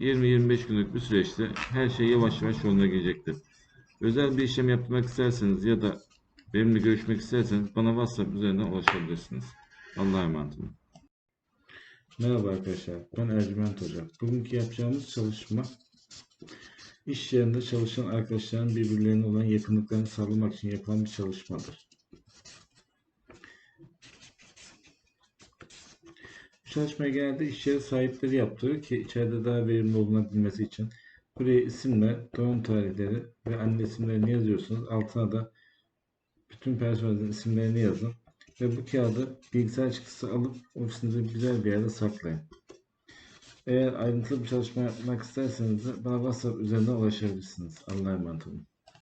20-25 günlük bir süreçte her şey yavaş yavaş yoluna girecektir. Özel bir işlem yapmak isterseniz ya da benimle görüşmek isterseniz bana WhatsApp üzerinden ulaşabilirsiniz. Allah'a emanet olun. Merhaba arkadaşlar, ben Ercüment Hoca. Bugünkü yapacağımız çalışma iş yerinde çalışan arkadaşların birbirlerine olan yakınlıklarını sağlamak için yapılan bir çalışmadır. Çalışmayı genelde iş sahipleri yaptırır ki içeride daha verimli olunabilmesi için. Buraya isimler, doğum tarihleri ve anne isimlerini yazıyorsunuz. Altına da bütün personelin isimlerini yazın. Ve bu kağıdı bilgisayar çıktısı alıp ofisinizde güzel bir yerde saklayın. Eğer ayrıntılı bir çalışma yapmak isterseniz de bana WhatsApp üzerinden ulaşabilirsiniz. Allah'a emanet olun.